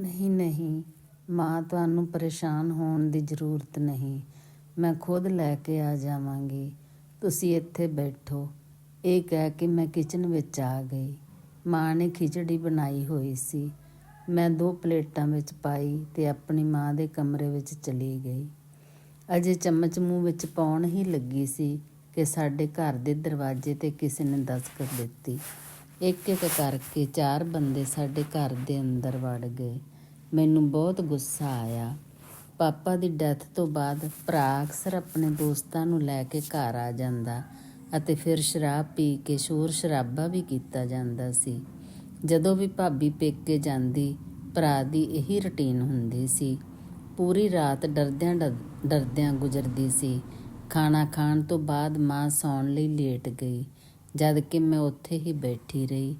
ਨਹੀਂ ਨਹੀਂ। ਮਾਂ ਤੁਹਾਨੂੰ ਪਰੇਸ਼ਾਨ ਹੋਣ ਦੀ ਜ਼ਰੂਰਤ ਨਹੀਂ। ਮੈਂ ਖੁਦ ਲੈ ਕੇ ਆ ਜਾਵਾਂਗੀ। ਤੁਸੀਂ ਇੱਥੇ ਬੈਠੋ। ਇਹ ਕਹਿ ਕੇ ਮੈਂ ਕਿਚਨ ਵਿੱਚ ਆ ਗਈ। ਮਾਂ ਨੇ ਖਿਚੜੀ ਬਣਾਈ ਹੋਈ ਸੀ। ਮੈਂ ਦੋ ਪਲੇਟਾਂ ਵਿੱਚ ਪਾਈ ਤੇ ਆਪਣੀ ਮਾਂ ਦੇ ਕਮਰੇ ਵਿੱਚ ਚਲੀ ਗਈ। ਅਜੇ ਚਮਚ ਮੂੰਹ ਵਿੱਚ ਪਾਉਣ ਹੀ ਲੱਗੀ ਸੀ ਕਿ ਸਾਡੇ ਘਰ ਦੇ ਦਰਵਾਜ਼ੇ ਤੇ ਕਿਸੇ ਨੇ ਦਸਤਕ ਦਿੱਤੀ। ਇੱਕ ਇੱਕ ਕਰਕੇ ਚਾਰ ਬੰਦੇ ਸਾਡੇ ਘਰ ਦੇ ਅੰਦਰ ਵੜ ਗਏ। ਮੈਨੂੰ ਬਹੁਤ ਗੁੱਸਾ ਆਇਆ। ਪਾਪਾ ਦੀ ਡੈਥ ਤੋਂ ਬਾਅਦ ਭਰਾ ਅਕਸਰ ਆਪਣੇ ਦੋਸਤਾਂ ਨੂੰ ਲੈ ਕੇ ਘਰ ਆ ਜਾਂਦਾ ਅਤੇ ਫਿਰ ਸ਼ਰਾਬ ਪੀ ਕੇ ਸ਼ੋਰ ਸ਼ਰਾਬਾ ਵੀ ਕੀਤਾ ਜਾਂਦਾ ਸੀ। ਜਦੋਂ ਵੀ ਭਾਬੀ ਪੇਕੇ ਜਾਂਦੀ, ਭਰਾ ਦੀ ਇਹੀ ਰੁਟੀਨ ਹੁੰਦੀ ਸੀ। ਪੂਰੀ ਰਾਤ ਡਰਦਿਆਂ ਡਰ- ਡਰਦਿਆਂ ਗੁਜ਼ਰਦੀ ਸੀ। ਖਾਣਾ ਖਾਣ ਤੋਂ ਬਾਅਦ ਮਾਂ ਸੌਣ ਲਈ ਲੇਟ ਗਈ। ਜਦ ਕਿ ਮੈਂ ਉੱਥੇ ਹੀ ਬੈਠੀ ਰਹੀ।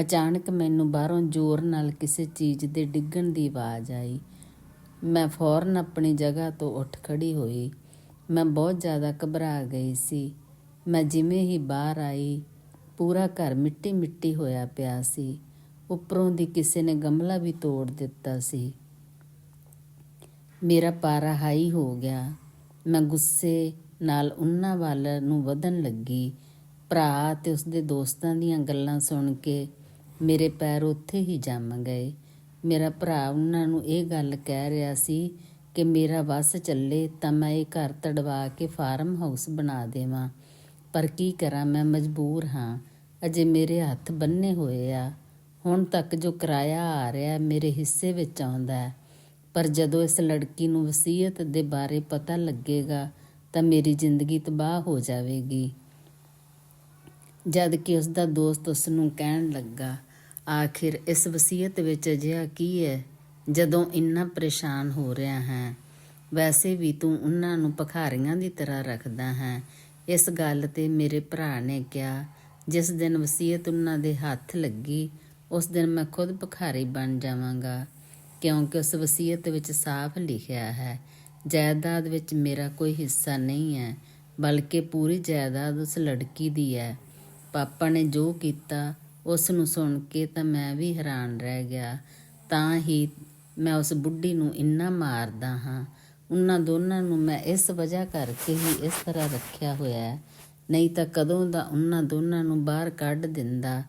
ਅਚਾਨਕ ਮੈਨੂੰ ਬਾਹਰੋਂ ਜ਼ੋਰ ਨਾਲ ਕਿਸੇ ਚੀਜ਼ ਦੇ ਡਿੱਗਣ ਦੀ ਆਵਾਜ਼ ਆਈ। ਮੈਂ ਫੌਰਨ ਆਪਣੀ ਜਗ੍ਹਾ ਤੋਂ ਉੱਠ ਖੜੀ ਹੋਈ। ਮੈਂ ਬਹੁਤ ਜ਼ਿਆਦਾ ਘਬਰਾ ਗਈ ਸੀ। ਮੈਂ ਜਿਵੇਂ ਹੀ ਬਾਹਰ ਆਈ, ਪੂਰਾ ਘਰ ਮਿੱਟੀ ਮਿੱਟੀ ਹੋਇਆ ਪਿਆ ਸੀ। ਉੱਪਰੋਂ ਦੀ ਕਿਸੇ ਨੇ ਗਮਲਾ ਵੀ ਤੋੜ ਦਿੱਤਾ ਸੀ। ਮੇਰਾ ਪਾਰਾ ਹਾਈ ਹੋ ਗਿਆ। ਮੈਂ ਗੁੱਸੇ ਨਾਲ ਉਹਨਾਂ ਵੱਲ ਨੂੰ ਵਧਣ ਲੱਗੀ। ਭਰਾ ਤੇ ਉਸਦੇ ਦੋਸਤਾਂ ਦੀਆਂ ਗੱਲਾਂ ਸੁਣ ਕੇ ਮੇਰੇ ਪੈਰ ਉੱਥੇ ਹੀ ਜੰਮ ਗਏ। ਮੇਰਾ ਭਰਾ ਉਹਨਾਂ ਨੂੰ ਇਹ ਗੱਲ ਕਹਿ ਰਿਹਾ ਸੀ ਕਿ ਮੇਰਾ ਬੱਸ ਚੱਲੇ ਤਾਂ ਮੈਂ ਇਹ ਘਰ ਤੜਵਾ ਕੇ ਫਾਰਮ ਹਾਊਸ ਬਣਾ ਦੇਵਾਂ। ਪਰ ਕੀ ਕਰਾਂ, ਮੈਂ ਮਜਬੂਰ ਹਾਂ। ਅਜੇ ਮੇਰੇ ਹੱਥ ਬੰਨੇ ਹੋਏ ਆ। ਹੁਣ ਤੱਕ ਜੋ ਕਿਰਾਇਆ ਆ ਰਿਹਾ ਮੇਰੇ ਹਿੱਸੇ ਵਿੱਚ ਆਉਂਦਾ ਹੈ। ਪਰ ਜਦੋਂ ਇਸ ਲੜਕੀ ਨੂੰ ਵਸੀਅਤ ਦੇ ਬਾਰੇ ਪਤਾ ਲੱਗੇਗਾ ਤਾਂ ਮੇਰੀ ਜ਼ਿੰਦਗੀ ਤਬਾਹ ਹੋ ਜਾਵੇਗੀ। ਜਦ ਕਿ ਉਸ ਦਾ ਦੋਸਤ ਉਸ ਨੂੰ ਕਹਿਣ ਲੱਗਾ, ਆਖਿਰ ਇਸ ਵਸੀਅਤ ਵਿੱਚ ਅਜਿਹਾ ਕੀ ਹੈ? ਜਦੋਂ ਇੰਨਾ ਪਰੇਸ਼ਾਨ ਹੋ ਰਿਹਾ ਹੈ, ਵੈਸੇ ਵੀ ਤੂੰ ਉਹਨਾਂ ਨੂੰ ਭਖਾਰੀਆਂ ਦੀ ਤਰ੍ਹਾਂ ਰੱਖਦਾ ਹੈ। ਇਸ ਗੱਲ ਤੇ ਮੇਰੇ ਭਰਾ ਨੇ ਕਿਹਾ, ਜਿਸ ਦਿਨ ਵਸੀਅਤ ਉਹਨਾਂ ਦੇ ਹੱਥ ਲੱਗੀ, ਉਸ ਦਿਨ ਮੈਂ ਖੁਦ ਭਖਾਰੀ ਬਣ ਜਾਵਾਂਗਾ, ਕਿਉਂਕਿ ਉਸ ਵਸੀਅਤ ਵਿੱਚ ਸਾਫ਼ ਲਿਖਿਆ ਹੈ, ਜਾਇਦਾਦ ਵਿੱਚ ਮੇਰਾ ਕੋਈ ਹਿੱਸਾ ਨਹੀਂ ਹੈ, ਬਲਕਿ ਪੂਰੀ ਜਾਇਦਾਦ ਉਸ ਲੜਕੀ ਦੀ ਹੈ। ਪਾਪਾ ਨੇ ਜੋ ਕੀਤਾ, ਉਸ ਨੂੰ ਸੁਣ ਕੇ ਤਾਂ ਮੈਂ ਵੀ ਹੈਰਾਨ ਰਹਿ ਗਿਆ। ਤਾਂ ਹੀ ਮੈਂ ਉਸ ਬੁੱਢੀ ਨੂੰ ਇੰਨਾ ਮਾਰਦਾ ਹਾਂ। ਉਹਨਾਂ ਦੋਨਾਂ ਨੂੰ ਮੈਂ ਇਸ ਵਜ੍ਹਾ ਕਰਕੇ ਹੀ ਇਸ ਤਰ੍ਹਾਂ ਰੱਖਿਆ ਹੋਇਆ ਨਹੀਂ ਤਾਂ ਕਦੋਂ ਦਾ ਉਹਨਾਂ ਦੋਨਾਂ ਨੂੰ ਬਾਹਰ ਕੱਢ ਦਿੰਦਾ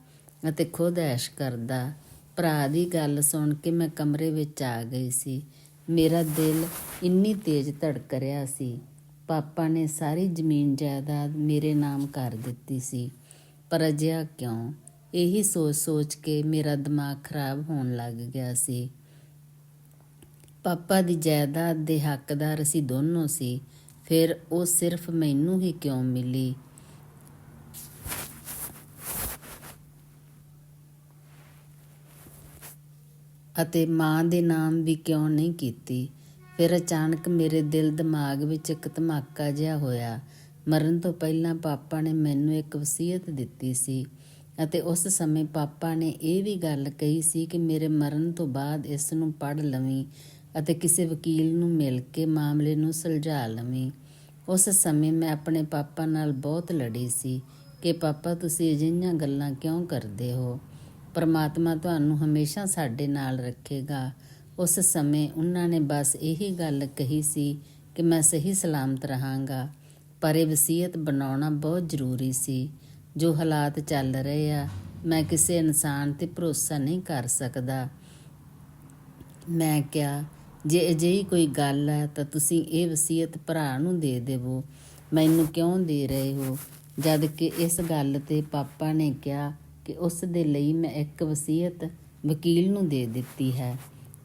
ਅਤੇ ਖੁਦ ਐਸ਼ ਕਰਦਾ। ਭਰਾ ਦੀ ਗੱਲ ਸੁਣ ਕੇ ਮੈਂ ਕਮਰੇ ਵਿੱਚ ਆ ਗਈ ਸੀ। ਮੇਰਾ ਦਿਲ ਇੰਨੀ ਤੇਜ਼ ਧੜਕ ਰਿਹਾ ਸੀ। ਪਾਪਾ ਨੇ ਸਾਰੀ ਜ਼ਮੀਨ ਜਾਇਦਾਦ ਮੇਰੇ ਨਾਮ ਕਰ ਦਿੱਤੀ ਸੀ। ਪਰ ਅਜਿਹਾ ਕਿਉਂ? ਇਹੀ ਸੋਚ-ਸੋਚ ਕੇ ਮੇਰਾ ਦਿਮਾਗ ਖਰਾਬ ਹੋਣ ਲੱਗ ਗਿਆ ਸੀ। ਪਾਪਾ ਦੀ ਜਾਇਦਾਦ ਦੇ ਹੱਕਦਾਰ ਅਸੀਂ ਦੋਨੋਂ ਸੀ। ਫਿਰ ਉਹ ਸਿਰਫ ਮੈਨੂੰ ਹੀ ਕਿਉਂ ਮਿਲੀ? ਅਤੇ ਮਾਂ ਦੇ ਨਾਮ ਵੀ ਕਿਉਂ ਨਹੀਂ ਕੀਤੀ? ਫਿਰ ਅਚਾਨਕ ਮੇਰੇ ਦਿਲ ਦਿਮਾਗ ਵਿੱਚ ਇੱਕ ਧਮਾਕਾ ਜਿਹਾ ਹੋਇਆ। ਮਰਨ ਤੋਂ ਪਹਿਲਾਂ ਪਾਪਾ ਨੇ ਮੈਨੂੰ ਇੱਕ ਵਸੀਅਤ ਦਿੱਤੀ ਸੀ ਅਤੇ ਉਸ ਸਮੇਂ ਪਾਪਾ ਨੇ ਇਹ ਵੀ ਗੱਲ ਕਹੀ ਸੀ ਕਿ ਮੇਰੇ ਮਰਨ ਤੋਂ ਬਾਅਦ ਇਸ ਨੂੰ ਪੜ੍ਹ ਲਵੀਂ ਅਤੇ ਕਿਸੇ ਵਕੀਲ ਨੂੰ ਮਿਲ ਕੇ ਮਾਮਲੇ ਨੂੰ ਸੁਲਝਾ ਲਵੀਂ। ਉਸ ਸਮੇਂ ਮੈਂ ਆਪਣੇ ਪਾਪਾ ਨਾਲ ਬਹੁਤ ਲੜੀ ਸੀ ਕਿ, ਪਾਪਾ, ਤੁਸੀਂ ਅਜਿਹੀਆਂ ਗੱਲਾਂ ਕਿਉਂ ਕਰਦੇ ਹੋ? ਪਰਮਾਤਮਾ ਤੁਹਾਨੂੰ ਹਮੇਸ਼ਾ ਸਾਡੇ ਨਾਲ ਰੱਖੇਗਾ। ਉਸ ਸਮੇਂ ਉਹਨਾਂ ਨੇ ਬਸ ਇਹੀ ਗੱਲ ਕਹੀ ਸੀ ਕਿ ਮੈਂ ਸਹੀ ਸਲਾਮਤ ਰਹਾਂਗਾ। ਪਰ ਇਹ ਵਸੀਅਤ ਬਣਾਉਣਾ ਬਹੁਤ ਜ਼ਰੂਰੀ ਸੀ। ਜੋ ਹਾਲਾਤ ਚੱਲ ਰਹੇ ਆ, ਮੈਂ ਕਿਸੇ ਇਨਸਾਨ ਤੇ ਭਰੋਸਾ ਨਹੀਂ ਕਰ ਸਕਦਾ। ਮੈਂ ਕਿਹਾ, ਜੇ ਅਜਿਹੀ ਕੋਈ ਗੱਲ ਹੈ ਤਾਂ ਤੁਸੀਂ ਇਹ ਵਸੀਅਤ ਭਰਾ ਨੂੰ ਦੇ ਦੇਵੋ। ਮੈਨੂੰ ਕਿਉਂ ਦੇ ਰਹੇ ਹੋ? ਜਦ ਕਿ ਇਸ ਗੱਲ ਤੇ ਪਾਪਾ ਨੇ ਕਿਹਾ ਕਿ ਉਸ ਦੇ ਲਈ ਮੈਂ ਇੱਕ ਵਸੀਅਤ ਵਕੀਲ ਨੂੰ ਦੇ ਦਿੱਤੀ ਹੈ।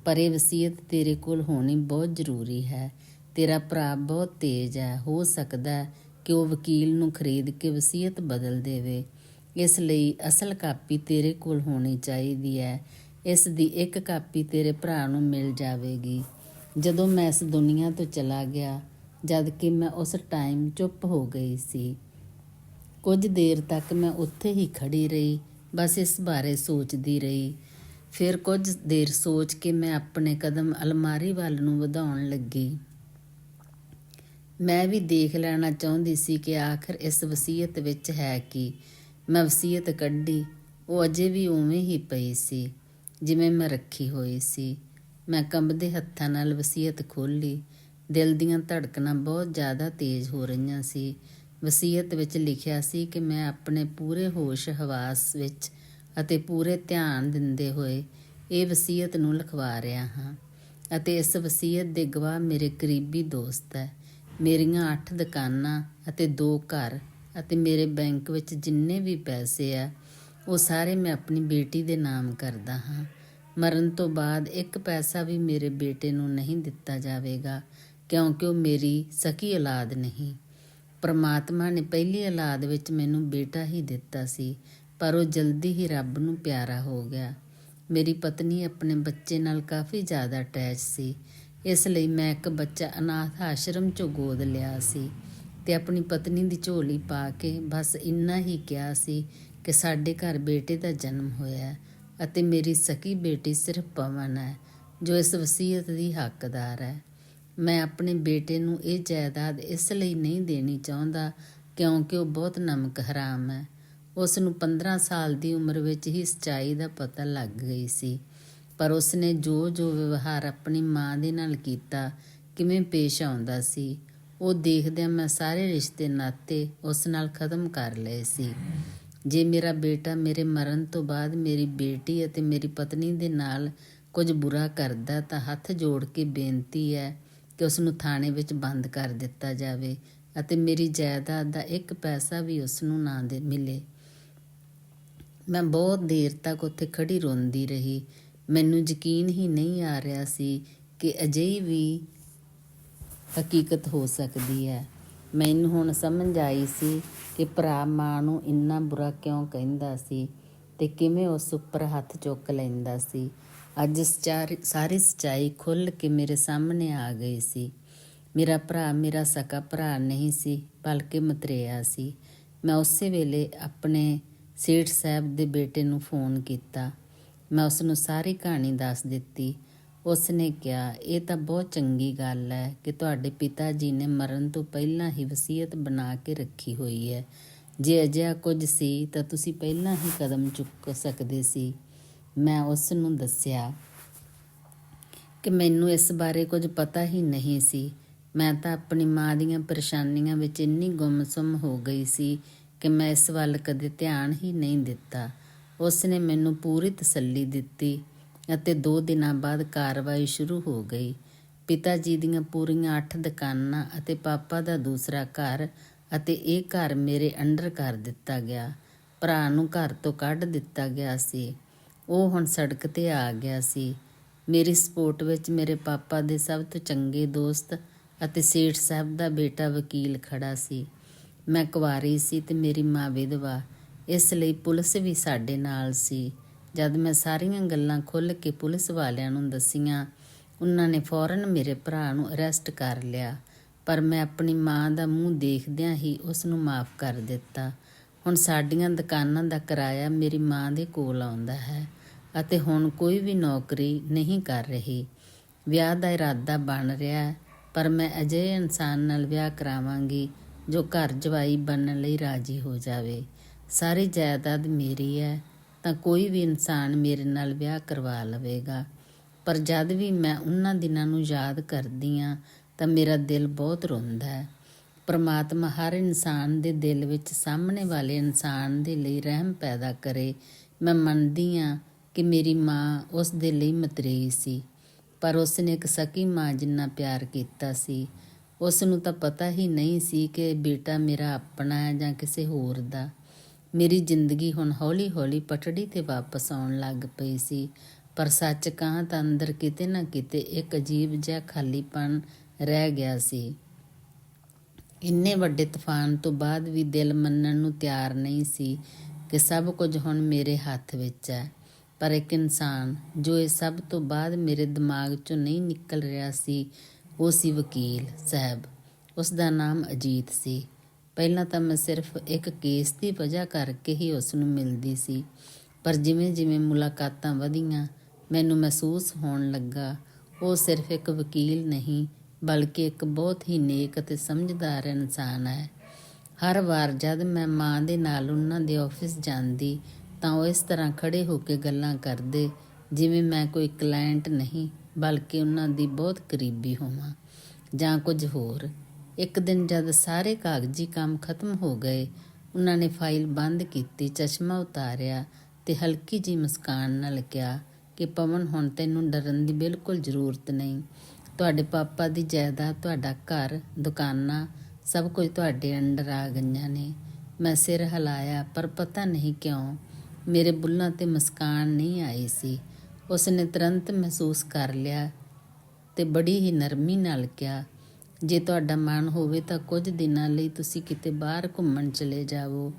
ਪਰ ਇਹ ਵਸੀਅਤ ਤੇਰੇ ਕੋਲ ਹੋਣੀ ਬਹੁਤ ਜ਼ਰੂਰੀ ਹੈ। ਤੇਰਾ ਭਰਾ ਬਹੁਤ ਤੇਜ਼ ਹੈ, ਹੋ ਸਕਦਾ ਕਿ ਉਹ ਵਕੀਲ ਨੂੰ ਖਰੀਦ ਕੇ ਵਸੀਅਤ ਬਦਲ ਦੇਵੇ। ਇਸ ਲਈ ਅਸਲ ਕਾਪੀ ਤੇਰੇ ਕੋਲ ਹੋਣੀ ਚਾਹੀਦੀ ਹੈ। ਇਸ ਦੀ ਇੱਕ ਕਾਪੀ ਤੇਰੇ ਭਰਾ ਨੂੰ ਮਿਲ ਜਾਵੇਗੀ। ਜਦੋਂ ਮੈਂ ਇਸ ਦੁਨੀਆ ਤੋਂ ਚਲਾ ਗਿਆ, ਜਦ ਕਿ ਮੈਂ ਉਸ ਟਾਈਮ ਚੁੱਪ ਹੋ ਗਈ ਸੀ। ਕੁਝ ਦੇਰ ਤੱਕ ਮੈਂ ਉੱਥੇ ਹੀ ਖੜੀ ਰਹੀ, ਬਸ ਇਸ ਬਾਰੇ ਸੋਚਦੀ ਰਹੀ। ਫਿਰ ਕੁਝ ਦੇਰ ਸੋਚ ਕੇ ਮੈਂ ਆਪਣੇ ਕਦਮ ਅਲਮਾਰੀ ਵੱਲ ਨੂੰ ਵਧਾਉਣ ਲੱਗੀ। ਮੈਂ ਵੀ ਦੇਖ ਲੈਣਾ ਚਾਹੁੰਦੀ ਸੀ ਕਿ ਆਖਰ ਇਸ ਵਸੀਅਤ ਵਿੱਚ ਹੈ ਕੀ। ਮੈਂ ਵਸੀਅਤ ਕੱਢੀ, ਉਹ ਅਜੇ ਵੀ ਉਵੇਂ ਹੀ ਪਈ ਸੀ, ਜਿਵੇਂ ਮੈਂ ਰੱਖੀ ਹੋਈ ਸੀ। ਮੈਂ ਕੰਬਦੇ ਹੱਥਾਂ ਨਾਲ ਵਸੀਅਤ ਖੋਲ੍ਹੀ। ਦਿਲ ਦੀਆਂ ਧੜਕਣਾਂ ਬਹੁਤ ਜ਼ਿਆਦਾ ਤੇਜ਼ ਹੋ ਰਹੀਆਂ ਸੀ। ਵਸੀਅਤ ਵਿੱਚ ਲਿਖਿਆ ਸੀ ਕਿ ਮੈਂ ਆਪਣੇ ਪੂਰੇ ਹੋਸ਼, ਹਵਾਸ ਵਿੱਚ ਅਤੇ ਪੂਰੇ ਧਿਆਨ ਦਿੰਦੇ ਹੋਏ ਇਹ ਵਸੀਅਤ ਨੂੰ ਲਿਖਵਾ ਰਿਹਾ ਹਾਂ ਅਤੇ ਇਸ ਵਸੀਅਤ ਦੇ ਗਵਾਹ ਮੇਰੇ ਕਰੀਬੀ ਦੋਸਤ ਹੈ। ਮੇਰੀਆਂ 8 ਦੁਕਾਨਾਂ ਅਤੇ 2 ਘਰ ਅਤੇ ਮੇਰੇ ਬੈਂਕ ਵਿੱਚ ਜਿੰਨੇ ਵੀ ਪੈਸੇ ਆ, ਉਹ ਸਾਰੇ ਮੈਂ ਆਪਣੀ ਬੇਟੀ ਦੇ ਨਾਮ ਕਰਦਾ ਹਾਂ। ਮਰਨ ਤੋਂ ਬਾਅਦ ਇੱਕ ਪੈਸਾ ਵੀ ਮੇਰੇ ਬੇਟੇ ਨੂੰ ਨਹੀਂ ਦਿੱਤਾ ਜਾਵੇਗਾ, ਕਿਉਂਕਿ ਉਹ ਮੇਰੀ ਸਕੀ ਔਲਾਦ ਨਹੀਂ। ਪਰਮਾਤਮਾ ਨੇ ਪਹਿਲੀ ਔਲਾਦ ਵਿੱਚ ਮੈਨੂੰ ਬੇਟਾ ਹੀ ਦਿੱਤਾ ਸੀ, ਪਰ ਉਹ ਜਲਦੀ ਹੀ ਰੱਬ ਨੂੰ ਪਿਆਰਾ ਹੋ ਗਿਆ। ਮੇਰੀ ਪਤਨੀ ਆਪਣੇ ਬੱਚੇ ਨਾਲ ਕਾਫੀ ਜ਼ਿਆਦਾ ਅਟੈਚ ਸੀ। ਇਸ ਲਈ ਮੈਂ ਇੱਕ ਬੱਚਾ ਅਨਾਥ ਆਸ਼ਰਮ ਚੋਂ ਗੋਦ ਲਿਆ ਸੀ ਤੇ ਆਪਣੀ ਪਤਨੀ ਦੀ ਝੋਲੀ ਪਾ ਕੇ ਬਸ ਇੰਨਾ ਹੀ ਕਿਹਾ ਸੀ ਕਿ ਸਾਡੇ ਘਰ ਬੇਟੇ ਦਾ ਜਨਮ ਹੋਇਆ ਅਤੇ ਮੇਰੀ ਸਕੀ ਬੇਟੀ ਸਿਰਫ ਪਵਨ ਹੈ, ਜੋ ਇਸ ਵਸੀਅਤ ਦੀ ਹੱਕਦਾਰ ਹੈ। ਮੈਂ ਆਪਣੇ ਬੇਟੇ ਨੂੰ ਇਹ ਜਾਇਦਾਦ ਇਸ ਲਈ ਨਹੀਂ ਦੇਣੀ ਚਾਹੁੰਦਾ ਕਿਉਂਕਿ ਉਹ ਬਹੁਤ ਨਮਕ ਹਰਾਮ ਹੈ। ਉਸ ਨੂੰ 15 ਸਾਲ ਦੀ ਉਮਰ ਵਿੱਚ ਹੀ ਸਚਾਈ ਦਾ ਪਤਾ ਲੱਗ ਗਈ ਸੀ। ਪਰ ਉਸਨੇ ਜੋ ਜੋ ਵਿਵਹਾਰ ਆਪਣੀ ਮਾਂ ਦੇ ਨਾਲ ਕੀਤਾ, ਕਿਵੇਂ ਪੇਸ਼ ਆਉਂਦਾ ਸੀ, ਉਹ ਦੇਖਦਿਆਂ ਮੈਂ ਸਾਰੇ ਰਿਸ਼ਤੇ ਨਾਤੇ ਉਸ ਨਾਲ ਖਤਮ ਕਰ ਲਏ ਸੀ। ਜੇ ਮੇਰਾ ਬੇਟਾ ਮੇਰੇ ਮਰਨ ਤੋਂ ਬਾਅਦ ਮੇਰੀ ਬੇਟੀ ਅਤੇ ਮੇਰੀ ਪਤਨੀ ਦੇ ਨਾਲ ਕੁਝ ਬੁਰਾ ਕਰਦਾ ਤਾਂ ਹੱਥ ਜੋੜ ਕੇ ਬੇਨਤੀ ਹੈ ਕਿ ਉਸ ਨੂੰ ਥਾਣੇ ਵਿੱਚ ਬੰਦ ਕਰ ਦਿੱਤਾ ਜਾਵੇ ਅਤੇ ਮੇਰੀ ਜਾਇਦਾਦ ਦਾ ਇੱਕ ਪੈਸਾ ਵੀ ਉਸ ਨੂੰ ਨਾ ਦੇ, ਮਿਲੇ। ਮੈਂ ਬਹੁਤ ਦੇਰ ਤੱਕ ਉੱਥੇ ਖੜੀ ਰੋਂਦੀ ਰਹੀ ਮੈਨੂੰ ਯਕੀਨ ਹੀ ਨਹੀਂ ਆ ਰਿਹਾ ਸੀ ਕਿ ਅਜਿਹੀ ਵੀ ਹਕੀਕਤ ਹੋ ਸਕਦੀ ਹੈ। ਮੈਨੂੰ ਹੁਣ ਸਮਝ ਆਈ ਸੀ ਕਿ ਭਰਾ ਮਾਂ ਨੂੰ ਇੰਨਾ ਬੁਰਾ ਕਿਉਂ ਕਹਿੰਦਾ ਸੀ ਤੇ ਕਿਵੇਂ ਉਸ ਉੱਪਰ ਹੱਥ ਚੁੱਕ ਲੈਂਦਾ ਸੀ। ਅੱਜ ਸਚਾਰ- ਸਾਰੀ ਸਚਾਈ ਖੁੱਲ ਕੇ ਮੇਰੇ ਸਾਹਮਣੇ ਆ ਗਈ ਸੀ। ਮੇਰਾ ਭਰਾ ਮੇਰਾ ਸਕਾ ਭਰਾ ਨਹੀਂ ਸੀ, ਬਲਕਿ ਮਤਰੇਆ ਸੀ। ਮੈਂ ਉਸੇ ਵੇਲੇ ਆਪਣੇ ਸੇਠ ਸਾਹਿਬ ਦੇ ਬੇਟੇ ਨੂੰ ਫੋਨ ਕੀਤਾ। ਮੈਂ ਉਸ ਨੂੰ ਸਾਰੀ ਕਹਾਣੀ ਦੱਸ ਦਿੱਤੀ। ਉਸ ਨੇ ਕਿਹਾ, ਇਹ ਤਾਂ ਬਹੁਤ ਚੰਗੀ ਗੱਲ ਹੈ ਕਿ ਤੁਹਾਡੇ ਪਿਤਾ ਜੀ ਨੇ ਮਰਨ ਤੋਂ ਪਹਿਲਾਂ ਹੀ ਵਸੀਅਤ ਬਣਾ ਕੇ ਰੱਖੀ ਹੋਈ ਹੈ। ਜੇ ਅਜਿਹਾ ਕੁਝ ਸੀ, ਤਾਂ ਤੁਸੀਂ ਪਹਿਲਾਂ ਹੀ ਕਦਮ ਚੁੱਕ ਸਕਦੇ ਸੀ। ਮੈਂ ਉਸ ਨੂੰ ਦੱਸਿਆ ਕਿ ਮੈਨੂੰ ਇਸ ਬਾਰੇ ਕੁਝ ਪਤਾ ਹੀ ਨਹੀਂ ਸੀ। ਮੈਂ ਤਾਂ ਆਪਣੀ ਮਾਂ ਦੀਆਂ ਪਰੇਸ਼ਾਨੀਆਂ ਵਿੱਚ ਇੰਨੀ ਗੁੰਮਸੁੰਮ ਹੋ ਗਈ ਸੀ ਕਿ ਮੈਂ ਇਸ ਵੱਲ ਕਦੇ ਧਿਆਨ ਹੀ ਨਹੀਂ ਦਿੱਤਾ। ਉਸ ਨੇ ਮੈਨੂੰ ਪੂਰੀ ਤਸੱਲੀ ਦਿੱਤੀ ਅਤੇ 2 ਦਿਨਾਂ ਬਾਅਦ ਕਾਰਵਾਈ ਸ਼ੁਰੂ ਹੋ ਗਈ। ਪਿਤਾ ਜੀ ਦੀਆਂ ਪੂਰੀਆਂ 8 ਦੁਕਾਨਾਂ ਅਤੇ ਪਾਪਾ ਦਾ ਦੂਸਰਾ ਘਰ ਅਤੇ ਇਹ ਘਰ ਮੇਰੇ ਅੰਡਰ ਕਰ ਦਿੱਤਾ ਗਿਆ। ਭਰਾ ਨੂੰ ਘਰ ਤੋਂ ਕੱਢ ਦਿੱਤਾ ਗਿਆ ਸੀ। ਉਹ ਹੁਣ ਸੜਕ ਤੇ ਆ ਗਿਆ ਸੀ। ਮੇਰੀ ਸਪੋਰਟ ਵਿੱਚ ਮੇਰੇ ਪਾਪਾ ਦੇ ਸਭ ਤੋਂ ਚੰਗੇ ਦੋਸਤ ਅਤੇ ਸੇਠ ਸਾਹਿਬ ਦਾ ਬੇਟਾ ਵਕੀਲ ਖੜਾ ਸੀ। ਮੈਂ ਕੁਆਰੀ ਸੀ ਤੇ ਮੇਰੀ ਮਾਂ ਵਿਧਵਾ। ਇਸ ਲਈ ਪੁਲਿਸ ਵੀ ਸਾਡੇ ਨਾਲ ਸੀ। ਜਦ ਮੈਂ ਸਾਰੀਆਂ ਗੱਲਾਂ ਖੁੱਲ੍ਹ ਕੇ ਪੁਲਿਸ ਵਾਲਿਆਂ ਨੂੰ ਦੱਸੀਆਂ, ਉਹਨਾਂ ਨੇ ਫੌਰਨ ਮੇਰੇ ਭਰਾ ਨੂੰ ਅਰੈਸਟ ਕਰ ਲਿਆ। ਪਰ ਮੈਂ ਆਪਣੀ ਮਾਂ ਦਾ ਮੂੰਹ ਦੇਖਦਿਆਂ ਹੀ ਉਸ ਨੂੰ ਮਾਫ ਕਰ ਦਿੱਤਾ। ਹੁਣ ਸਾਡੀਆਂ ਦੁਕਾਨਾਂ ਦਾ ਕਿਰਾਇਆ ਮੇਰੀ ਮਾਂ ਦੇ ਕੋਲ ਆਉਂਦਾ ਹੈ ਅਤੇ ਹੁਣ ਕੋਈ ਵੀ ਨੌਕਰੀ ਨਹੀਂ ਕਰ ਰਹੀ। ਵਿਆਹ ਦਾ ਇਰਾਦਾ ਬਣ ਰਿਹਾ ਹੈ, ਪਰ ਮੈਂ ਅਜਿਹੇ ਇਨਸਾਨ ਨਾਲ ਵਿਆਹ ਕਰਾਵਾਂਗੀ ਜੋ ਘਰ ਜਵਾਈ ਬਣਨ ਲਈ ਰਾਜੀ ਹੋ ਜਾਵੇ। ਸਾਰੀ ਜਾਇਦਾਦ ਮੇਰੀ ਹੈ ਤਾਂ ਕੋਈ ਵੀ ਇਨਸਾਨ ਮੇਰੇ ਨਾਲ ਵਿਆਹ ਕਰਵਾ ਲਵੇਗਾ। ਪਰ ਜਦ ਵੀ ਮੈਂ ਉਹਨਾਂ ਦਿਨਾਂ ਨੂੰ ਯਾਦ ਕਰਦੀ ਹਾਂ ਤਾਂ ਮੇਰਾ ਦਿਲ ਬਹੁਤ ਰੋਂਦਾ ਹੈ ਪਰਮਾਤਮਾ ਹਰ ਇਨਸਾਨ ਦੇ ਦਿਲ ਵਿੱਚ ਸਾਹਮਣੇ ਵਾਲੇ ਇਨਸਾਨ ਦੇ ਲਈ ਰਹਿਮ ਪੈਦਾ ਕਰੇ। ਮੈਂ ਮੰਨਦੀ ਹਾਂ ਕਿ ਮੇਰੀ ਮਾਂ ਉਸ ਦੇ ਲਈ ਮਤਰੇਈ ਸੀ, ਪਰ ਉਸ ਨੇ ਇੱਕ ਸਕੀ ਮਾਂ ਜਿੰਨਾ ਪਿਆਰ ਕੀਤਾ ਸੀ। ਉਸ ਨੂੰ ਤਾਂ ਪਤਾ ਹੀ ਨਹੀਂ ਸੀ ਕਿ ਬੇਟਾ ਮੇਰਾ ਆਪਣਾ ਹੈ ਜਾਂ ਕਿਸੇ ਹੋਰ ਦਾ। ਮੇਰੀ ਜ਼ਿੰਦਗੀ ਹੁਣ ਹੌਲੀ-ਹੌਲੀ ਪਟੜੀ ਤੇ ਵਾਪਸ ਆਉਣ ਲੱਗ ਪਈ ਸੀ। ਪਰ ਸੱਚ ਕਹਾਂ ਤਾਂ ਅੰਦਰ ਕਿਤੇ ਨਾ ਕਿਤੇ ਇੱਕ ਅਜੀਬ ਜਿਹਾ ਖਾਲੀਪਨ ਰਹਿ ਗਿਆ ਸੀ। ਇੰਨੇ ਵੱਡੇ ਤੂਫਾਨ ਤੋਂ ਬਾਅਦ ਵੀ ਦਿਲ ਮੰਨਣ ਨੂੰ ਤਿਆਰ ਨਹੀਂ ਸੀ ਕਿ ਸਭ ਕੁਝ ਹੁਣ ਮੇਰੇ ਹੱਥ ਵਿੱਚ ਹੈ। ਪਰ ਇੱਕ ਇਨਸਾਨ ਜੋ ਇਹ ਸਭ ਤੋਂ ਬਾਅਦ ਮੇਰੇ ਦਿਮਾਗ 'ਚੋਂ ਨਹੀਂ ਨਿਕਲ ਰਿਹਾ ਸੀ, ਉਹ ਸੀ ਵਕੀਲ ਸਾਹਿਬ। ਉਸ ਦਾ ਨਾਮ ਅਜੀਤ ਸੀ। ਪਹਿਲਾਂ ਤਾਂ ਮੈਂ ਸਿਰਫ ਇੱਕ ਕੇਸ ਦੀ ਵਜ੍ਹਾ ਕਰਕੇ ਹੀ ਉਸ ਨੂੰ ਮਿਲਦੀ ਸੀ। ਪਰ ਜਿਵੇਂ-ਜਿਵੇਂ ਮੁਲਾਕਾਤਾਂ ਵਧੀਆਂ, ਮੈਨੂੰ ਮਹਿਸੂਸ ਹੋਣ ਲੱਗਾ, ਉਹ ਸਿਰਫ ਇੱਕ ਵਕੀਲ ਨਹੀਂ, ਬਲਕਿ ਇੱਕ ਬਹੁਤ ਹੀ ਨੇਕ ਅਤੇ ਸਮਝਦਾਰ ਇਨਸਾਨ ਹੈ। ਹਰ ਵਾਰ ਜਦ ਮੈਂ ਮਾਂ ਦੇ ਨਾਲ ਉਹਨਾਂ ਦੇ ਆਫਿਸ ਜਾਂਦੀ, ਤਾਂ ਉਹ ਇਸ ਤਰ੍ਹਾਂ ਖੜੇ ਹੋ ਕੇ ਗੱਲਾਂ ਕਰਦੇ, ਜਿਵੇਂ ਮੈਂ ਕੋਈ ਕਲਾਇੰਟ ਨਹੀਂ, ਬਲਕਿ ਉਹਨਾਂ ਦੀ ਬਹੁਤ ਕਰੀਬੀ ਹੋਵਾਂ, ਜਾਂ ਕੁਝ ਹੋਰ। ਇੱਕ ਦਿਨ ਜਦ ਸਾਰੇ ਕਾਗਜ਼ੀ ਕੰਮ ਖਤਮ ਹੋ ਗਏ, ਉਹਨਾਂ ਨੇ ਫਾਈਲ ਬੰਦ ਕੀਤੀ, ਚਸ਼ਮਾ ਉਤਾਰਿਆ ਤੇ ਹਲਕੀ ਜੀ ਮੁਸਕਾਨ ਨਾਲ ਕਿਹਾ ਕਿ ਪਵਨ, ਹੁਣ ਤੈਨੂੰ ਡਰਨ ਦੀ ਬਿਲਕੁਲ ਜ਼ਰੂਰਤ ਨਹੀਂ। ਤੁਹਾਡੇ ਪਾਪਾ ਦੀ ਜਾਇਦਾਦ ਤੁਹਾਡਾ ਘਰ, ਦੁਕਾਨਾਂ, ਸਭ ਕੁਝ ਤੁਹਾਡੇ ਅੰਡਰ ਆ ਗਈਆਂ ਨੇ। ਮੈਂ ਸਿਰ ਹਿਲਾਇਆ, ਪਰ ਪਤਾ ਨਹੀਂ ਕਿਉਂ, ਮੇਰੇ ਬੁੱਲਾਂ ਤੇ ਮੁਸਕਾਨ ਨਹੀਂ ਆਈ ਸੀ। ਉਸ ਨੇ ਤੁਰੰਤ ਮਹਿਸੂਸ ਕਰ ਲਿਆ ਤੇ ਬੜੀ ਹੀ ਨਰਮੀ ਨਾਲ ਕਿਹਾ ਜੇ ਤੁਹਾਡਾ ਮਨ ਹੋਵੇ ਤਾਂ ਕੁਝ ਦਿਨਾਂ ਲਈ ਤੁਸੀਂ ਕਿਤੇ ਬਾਹਰ ਘੁੰਮਣ ਚਲੇ ਜਾਵੋ।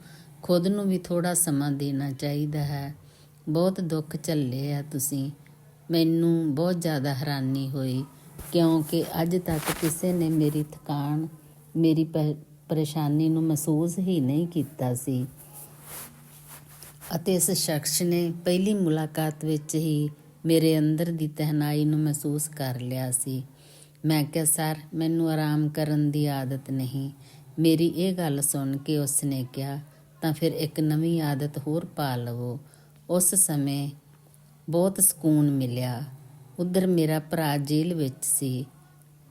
ਖੁਦ ਨੂੰ ਵੀ ਥੋੜਾ ਸਮਾਂ ਦੇਣਾ ਚਾਹੀਦਾ ਹੈ। ਬਹੁਤ ਦੁੱਖ ਝੱਲੇ ਆ ਤੁਸੀਂ। ਮੈਨੂੰ ਬਹੁਤ ਜ਼ਿਆਦਾ ਹੈਰਾਨੀ ਹੋਈ, ਕਿਉਂਕਿ ਅੱਜ ਤੱਕ ਕਿਸੇ ਨੇ ਮੇਰੀ ਥਕਾਨ, ਮੇਰੀ ਪ- ਪਰੇਸ਼ਾਨੀ ਨੂੰ ਮਹਿਸੂਸ ਹੀ ਨਹੀਂ ਕੀਤਾ ਸੀ। ਅਤੇ ਇਸ ਸ਼ਖਸ ਨੇ ਪਹਿਲੀ ਮੁਲਾਕਾਤ ਵਿੱਚ ਹੀ ਮੇਰੇ ਅੰਦਰ ਦੀ ਤਹਿਨਾਈ ਨੂੰ ਮਹਿਸੂਸ ਕਰ ਲਿਆ ਸੀ। ਮੈਂ ਕਿਹਾ, ਸਰ, ਮੈਨੂੰ ਆਰਾਮ ਕਰਨ ਦੀ ਆਦਤ ਨਹੀਂ। ਮੇਰੀ ਇਹ ਗੱਲ ਸੁਣ ਕੇ ਉਸ ਨੇ ਕਿਹਾ, ਤਾਂ ਫਿਰ ਇੱਕ ਨਵੀਂ ਆਦਤ ਹੋਰ ਪਾ ਲਵੋ। ਉਸ ਸਮੇਂ ਬਹੁਤ ਸਕੂਨ ਮਿਲਿਆ। ਉਧਰ ਮੇਰਾ ਭਰਾ ਜੇਲ੍ਹ ਵਿੱਚ ਸੀ।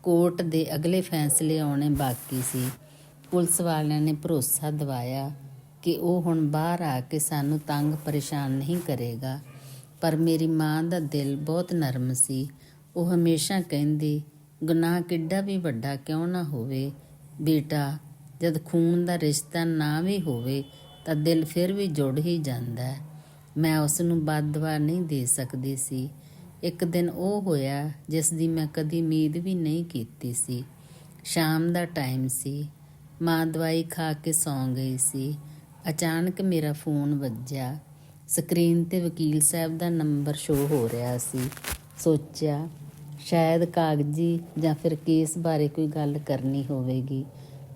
ਕੋਰਟ ਦੇ ਅਗਲੇ ਫੈਸਲੇ ਆਉਣੇ ਬਾਕੀ ਸੀ। ਪੁਲਿਸ ਵਾਲਿਆਂ ਨੇ ਭਰੋਸਾ ਦਿਵਾਇਆ ਕਿ ਉਹ ਹੁਣ ਬਾਹਰ ਆ ਕੇ ਸਾਨੂੰ ਤੰਗ ਪਰੇਸ਼ਾਨ ਨਹੀਂ ਕਰੇਗਾ। ਪਰ ਮੇਰੀ ਮਾਂ ਦਾ ਦਿਲ ਬਹੁਤ ਨਰਮ ਸੀ। ਉਹ ਹਮੇਸ਼ਾ ਕਹਿੰਦੀ ਗੁਨਾਹ ਕਿੱਡਾ ਵੀ ਵੱਡਾ ਕਿਉਂ ਨਾ ਹੋਵੇ? ਬੇਟਾ, ਜਦ ਖੂਨ ਦਾ ਰਿਸ਼ਤਾ ਨਾ ਵੀ ਹੋਵੇ, ਤਾਂ ਦਿਲ ਫਿਰ ਵੀ ਜੁੜ ਹੀ ਜਾਂਦਾ ਹੈ। ਮੈਂ ਉਸ ਨੂੰ ਬਦਦੁਆ ਨਹੀਂ ਦੇ ਸਕਦੀ ਸੀ। ਇੱਕ ਦਿਨ ਉਹ ਹੋਇਆ, ਜਿਸ ਦੀ ਮੈਂ ਕਦੀ ਉਮੀਦ ਵੀ ਨਹੀਂ ਕੀਤੀ ਸੀ। ਸ਼ਾਮ ਦਾ ਟਾਈਮ ਸੀ। ਮਾਂ ਦਵਾਈ ਖਾ ਕੇ ਸੌਂ ਗਈ ਸੀ। ਅਚਾਨਕ ਮੇਰਾ ਫੋਨ ਵੱਜਿਆ। ਸਕਰੀਨ ਤੇ ਵਕੀਲ ਸਾਹਿਬ ਦਾ ਨੰਬਰ ਸ਼ੋ ਹੋ ਰਿਹਾ ਸੀ। ਸੋਚਿਆ ਸ਼ਾਇਦ ਕਾਗਜ਼ੀ ਜਾਂ ਫਿਰ ਕੇਸ ਬਾਰੇ ਕੋਈ ਗੱਲ ਕਰਨੀ ਹੋਵੇਗੀ।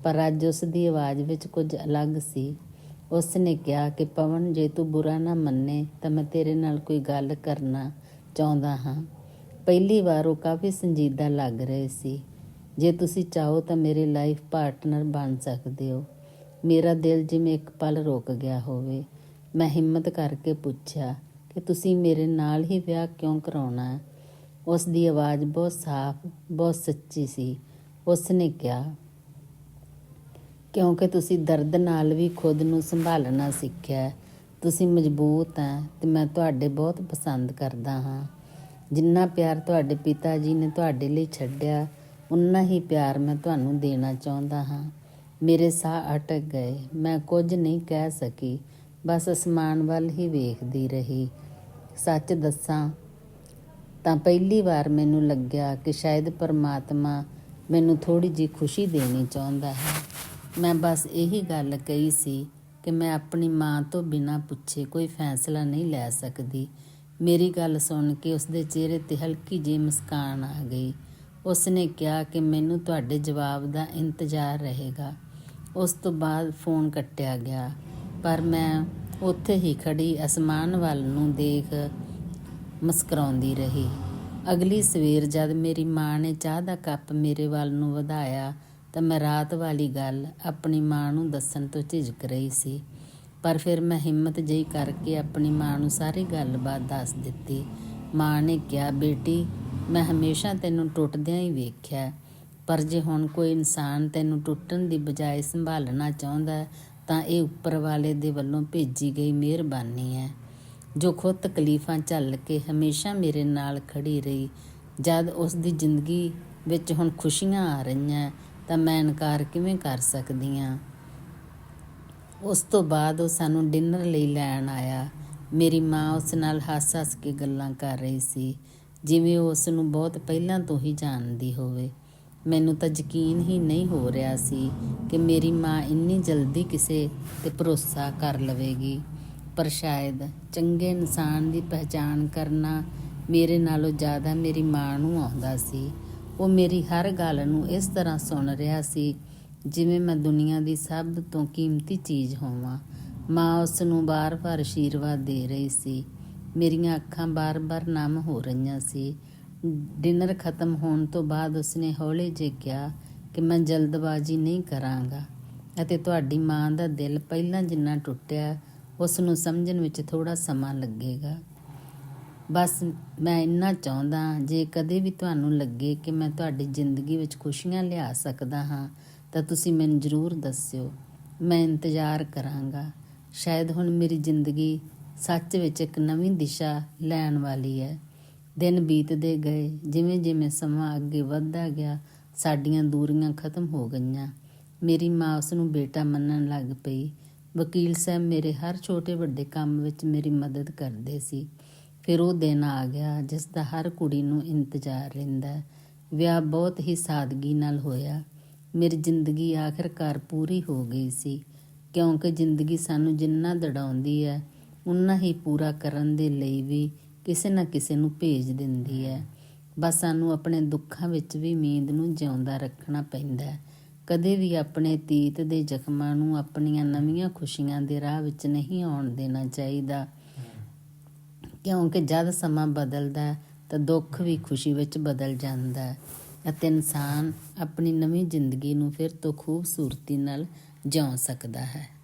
ਪਰ ਅੱਜ ਉਸ ਦੀ ਆਵਾਜ਼ ਵਿੱਚ ਕੁਝ ਅਲੱਗ ਸੀ। ਉਸ ਨੇ ਕਿਹਾ ਕਿ, ਪਵਨ, ਜੇ ਤੂੰ ਬੁਰਾ ਨਾ ਮੰਨੇ, ਤਾਂ ਮੈਂ ਤੇਰੇ ਨਾਲ ਕੋਈ ਗੱਲ ਕਰਨਾ ਚਾਹੁੰਦਾ ਹਾਂ। ਪਹਿਲੀ ਵਾਰ ਉਹ ਕਾਫੀ ਸੰਜੀਦਾ ਲੱਗ ਰਹੇ ਸੀ। ਜੇ ਤੁਸੀਂ ਚਾਹੋ ਤਾਂ ਮੇਰੇ ਲਾਈਫ ਪਾਰਟਨਰ ਬਣ ਸਕਦੇ ਹੋ। ਮੇਰਾ ਦਿਲ ਜਿਵੇਂ ਇੱਕ ਪਲ ਰੁਕ ਗਿਆ ਹੋਵੇ। ਮੈਂ ਹਿੰਮਤ ਕਰਕੇ ਪੁੱਛਿਆ ਕਿ, ਤੁਸੀਂ ਮੇਰੇ ਨਾਲ ਹੀ ਵਿਆਹ ਕਿਉਂ ਕਰਾਉਣਾ ਹੈ? ਉਸ ਦੀ ਆਵਾਜ਼ ਬਹੁਤ ਸਾਫ਼, ਬਹੁਤ ਸੱਚੀ ਸੀ। ਉਸ ਨੇ ਕਿਹਾ, ਕਿਉਂਕਿ ਤੁਸੀਂ ਦਰਦ ਨਾਲ ਵੀ ਖੁਦ ਨੂੰ ਸੰਭਾਲਣਾ ਸਿੱਖਿਆ ਤੁਸੀਂ ਮਜ਼ਬੂਤ ਹੈ ਤੇ ਮੈਂ ਤੁਹਾਡੇ ਬਹੁਤ ਪਸੰਦ ਕਰਦਾ ਹਾਂ। ਜਿੰਨਾ ਪਿਆਰ ਤੁਹਾਡੇ ਪਿਤਾ ਜੀ ਨੇ ਤੁਹਾਡੇ ਲਈ ਛੱਡਿਆ ਉਨਾ ਹੀ ਪਿਆਰ ਮੈਂ ਤੁਹਾਨੂੰ ਦੇਣਾ ਚਾਹੁੰਦਾ ਹਾਂ। ਮੇਰੇ ਸਾਹ ਅਟਕ ਗਏ, ਮੈਂ ਕੁਝ ਨਹੀਂ ਕਹਿ ਸਕੀ, ਬਸ ਅਸਮਾਨ ਵੱਲ ਹੀ ਵੇਖਦੀ ਰਹੀ। ਸੱਚ ਦੱਸਾਂ ਤਾਂ ਪਹਿਲੀ ਵਾਰ ਮੈਨੂੰ ਲੱਗਿਆ ਕਿ ਸ਼ਾਇਦ ਪਰਮਾਤਮਾ ਮੈਨੂੰ ਥੋੜੀ ਜਿਹੀ ਖੁਸ਼ੀ ਦੇਣੀ ਚਾਹੁੰਦਾ ਹੈ। ਮੈਂ ਬਸ ਇਹੀ ਗੱਲ ਕਹੀ ਸੀ ਕਿ ਮੈਂ ਆਪਣੀ ਮਾਂ ਤੋਂ ਬਿਨਾਂ ਪੁੱਛੇ ਕੋਈ ਫੈਸਲਾ ਨਹੀਂ ਲੈ ਸਕਦੀ। ਮੇਰੀ ਗੱਲ ਸੁਣ ਕੇ ਉਸਦੇ ਚਿਹਰੇ ਤੇ ਹਲਕੀ ਜਿਹੀ ਮੁਸਕਾਨ ਆ ਗਈ। ਉਸਨੇ ਕਿਹਾ ਕਿ ਮੈਨੂੰ ਤੁਹਾਡੇ ਜਵਾਬ ਦਾ ਇੰਤਜ਼ਾਰ ਰਹੇਗਾ। ਉਸ ਤੋਂ ਬਾਅਦ ਫੋਨ ਕੱਟਿਆ ਗਿਆ, ਪਰ ਮੈਂ ਉੱਥੇ ਹੀ ਖੜੀ ਅਸਮਾਨ ਵੱਲ ਨੂੰ ਦੇਖ ਮੁਸਕਰਾਉਂਦੀ ਰਹੀ। ਅਗਲੀ ਸਵੇਰ ਜਦ ਮੇਰੀ ਮਾਂ ਨੇ ਚਾਹ ਦਾ ਕੱਪ ਮੇਰੇ ਵੱਲ ਨੂੰ ਵਧਾਇਆ, ਤਾਂ ਮੈਂ ਰਾਤ ਵਾਲੀ ਗੱਲ ਆਪਣੀ ਮਾਂ ਨੂੰ ਦੱਸਣ ਤੋਂ ਝਿਜਕ ਰਹੀ ਸੀ। ਪਰ ਫਿਰ ਮੈਂ ਹਿੰਮਤ ਜਿਹੀ ਕਰਕੇ ਆਪਣੀ ਮਾਂ ਨੂੰ ਸਾਰੀ ਗੱਲਬਾਤ ਦੱਸ ਦਿੱਤੀ। ਮਾਂ ਨੇ ਕਿਹਾ, ਬੇਟੀ, ਮੈਂ ਹਮੇਸ਼ਾ ਤੈਨੂੰ ਟੁੱਟਦਿਆਂ ਹੀ ਵੇਖਿਆ। ਪਰ ਜੇ ਹੁਣ ਕੋਈ ਇਨਸਾਨ ਤੈਨੂੰ ਟੁੱਟਣ ਦੀ ਬਜਾਏ ਸੰਭਾਲਣਾ ਚਾਹੁੰਦਾ ਤਾਂ ਇਹ ਉੱਪਰ ਵਾਲੇ ਦੇ ਵੱਲੋਂ ਭੇਜੀ ਗਈ ਮਿਹਰਬਾਨੀ ਹੈ। ਜੋ ਖੁਦ ਤਕਲੀਫਾਂ ਝੱਲ ਕੇ ਹਮੇਸ਼ਾ ਮੇਰੇ ਨਾਲ ਖੜੀ ਰਹੀ। ਜਦ ਉਸ ਦੀ ਜ਼ਿੰਦਗੀ ਵਿੱਚ ਹੁਣ ਖੁਸ਼ੀਆਂ ਆ ਰਹੀਆਂ, ਤਾਂ ਮੈਂ ਇਨਕਾਰ ਕਿਵੇਂ ਕਰ ਸਕਦੀ ਹਾਂ? ਉਸ ਤੋਂ ਬਾਅਦ ਉਹ ਸਾਨੂੰ ਡਿਨਰ ਲਈ ਲੈਣ ਆਇਆ। ਮੇਰੀ ਮਾਂ ਉਸ ਨਾਲ ਹੱਸ-ਹੱਸ ਕੇ ਗੱਲਾਂ ਕਰ ਰਹੀ ਸੀ, ਜਿਵੇਂ ਉਹ ਉਸ ਨੂੰ ਬਹੁਤ ਪਹਿਲਾਂ ਤੋਂ ਹੀ ਜਾਣਦੀ ਹੋਵੇ। ਮੈਨੂੰ ਤਾਂ ਯਕੀਨ ਹੀ ਨਹੀਂ ਹੋ ਰਿਹਾ ਸੀ ਕਿ ਮੇਰੀ ਮਾਂ ਇੰਨੀ ਜਲਦੀ ਕਿਸੇ ਤੇ ਭਰੋਸਾ ਕਰ ਲਵੇਗੀ। ਪਰ ਸ਼ਾਇਦ। ਚੰਗੇ ਇਨਸਾਨ ਦੀ ਪਹਿਚਾਣ ਕਰਨਾ ਮੇਰੇ ਨਾਲੋਂ ਜ਼ਿਆਦਾ ਮੇਰੀ ਮਾਂ ਨੂੰ ਆਉਂਦਾ ਸੀ। ਉਹ ਮੇਰੀ ਹਰ ਗੱਲ ਨੂੰ ਇਸ ਤਰ੍ਹਾਂ ਸੁਣ ਰਿਹਾ ਸੀ, ਜਿਵੇਂ ਮੈਂ ਦੁਨੀਆ ਦੀ ਸਭ ਤੋਂ ਕੀਮਤੀ ਚੀਜ਼ ਹੋਵਾਂ। ਮਾਂ ਉਸ ਨੂੰ ਬਾਰ-ਬਾਰ ਆਸ਼ੀਰਵਾਦ ਦੇ ਰਹੀ ਸੀ। ਮੇਰੀਆਂ ਅੱਖਾਂ ਬਾਰ-ਬਾਰ ਨਮ ਹੋ ਰਹੀਆਂ ਸੀ। ਡਿਨਰ ਖਤਮ ਹੋਣ ਤੋਂ ਬਾਅਦ ਉਸਨੇ ਹੌਲੀ ਜਿਹੇ ਕਿਹਾ ਕਿ ਮੈਂ ਜਲਦਬਾਜ਼ੀ ਨਹੀਂ ਕਰਾਂਗਾ ਅਤੇ ਤੁਹਾਡੀ ਮਾਂ ਦਾ ਦਿਲ ਪਹਿਲਾਂ ਜਿੰਨਾ ਟੁੱਟਿਆ ਉਸ ਨੂੰ ਸਮਝਣ ਵਿੱਚ ਥੋੜਾ ਸਮਾਂ ਲੱਗੇਗਾ। ਬਸ ਮੈਂ ਇੰਨਾ ਚਾਹੁੰਦਾ ਜੇ ਕਦੇ ਵੀ ਤੁਹਾਨੂੰ ਲੱਗੇ ਕਿ ਮੈਂ ਤੁਹਾਡੀ ਜ਼ਿੰਦਗੀ ਵਿੱਚ ਖੁਸ਼ੀਆਂ ਲਿਆ ਸਕਦਾ ਹਾਂ, ਤਾਂ ਤੁਸੀਂ ਮੈਨੂੰ ਜ਼ਰੂਰ ਦੱਸਿਓ। ਮੈਂ ਇੰਤਜ਼ਾਰ ਕਰਾਂਗਾ। ਸ਼ਾਇਦ ਹੁਣ ਮੇਰੀ ਜ਼ਿੰਦਗੀ ਸੱਚ ਵਿੱਚ ਇੱਕ ਨਵੀਂ ਦਿਸ਼ਾ ਲੈਣ ਵਾਲੀ ਹੈ। ਦਿਨ ਬੀਤਦੇ ਗਏ, ਜਿਵੇਂ ਜਿਵੇਂ ਸਮਾਂ ਅੱਗੇ ਵੱਧਦਾ ਗਿਆ, ਸਾਡੀਆਂ ਦੂਰੀਆਂ ਖਤਮ ਹੋ ਗਈਆਂ। ਮੇਰੀ ਮਾਂ ਉਸ ਨੂੰ ਬੇਟਾ ਮੰਨਣ ਲੱਗ ਪਈ। ਵਕੀਲ ਸਾਹਿਬ ਮੇਰੇ ਹਰ ਛੋਟੇ ਵੱਡੇ ਕੰਮ ਵਿੱਚ ਮੇਰੀ ਮਦਦ ਕਰਦੇ ਸੀ। ਫਿਰ ਉਹ ਦਿਨ ਆ ਗਿਆ ਜਿਸ ਦਾ ਹਰ ਕੁੜੀ ਨੂੰ ਇੰਤਜ਼ਾਰ ਰਹਿੰਦਾ ਵਿਆਹ ਬਹੁਤ ਹੀ ਸਾਦਗੀ ਨਾਲ ਹੋਇਆ। ਮੇਰੀ ਜ਼ਿੰਦਗੀ ਆਖਰਕਾਰ ਪੂਰੀ ਹੋ ਗਈ ਸੀ। ਕਿਉਂਕਿ ਜ਼ਿੰਦਗੀ ਸਾਨੂੰ ਜਿੰਨਾ ਦੜਾਉਂਦੀ ਹੈ ਉਨਾ ਹੀ ਪੂਰਾ ਕਰਨ ਦੇ ਲਈ ਵੀ ਕਿਸੇ ਨਾ ਕਿਸੇ ਨੂੰ ਭੇਜ ਦਿੰਦੀ ਹੈ। ਬਸ ਸਾਨੂੰ ਆਪਣੇ ਦੁੱਖਾਂ ਵਿੱਚ ਵੀ ਉਮੀਦ ਨੂੰ ਜਿਉਂਦਾ ਰੱਖਣਾ ਪੈਂਦਾ ਹੈ। ਕਦੇ ਵੀ ਆਪਣੇ ਅਤੀਤ ਦੇ ਜ਼ਖਮਾਂ ਨੂੰ ਆਪਣੀਆਂ ਨਵੀਆਂ ਖੁਸ਼ੀਆਂ ਦੇ ਰਾਹ ਵਿੱਚ ਨਹੀਂ ਆਉਣ ਦੇਣਾ ਚਾਹੀਦਾ। ਕਿਉਂਕਿ ਜਦ ਸਮਾਂ ਬਦਲਦਾ ਤਾਂ ਦੁੱਖ ਵੀ ਖੁਸ਼ੀ ਵਿੱਚ ਬਦਲ ਜਾਂਦਾ ਹੈ ਅਤੇ ਇਨਸਾਨ ਆਪਣੀ ਨਵੀਂ ਜ਼ਿੰਦਗੀ ਨੂੰ ਫਿਰ ਤੋਂ ਖੂਬਸੂਰਤੀ ਨਾਲ ਜਿਉ ਸਕਦਾ ਹੈ।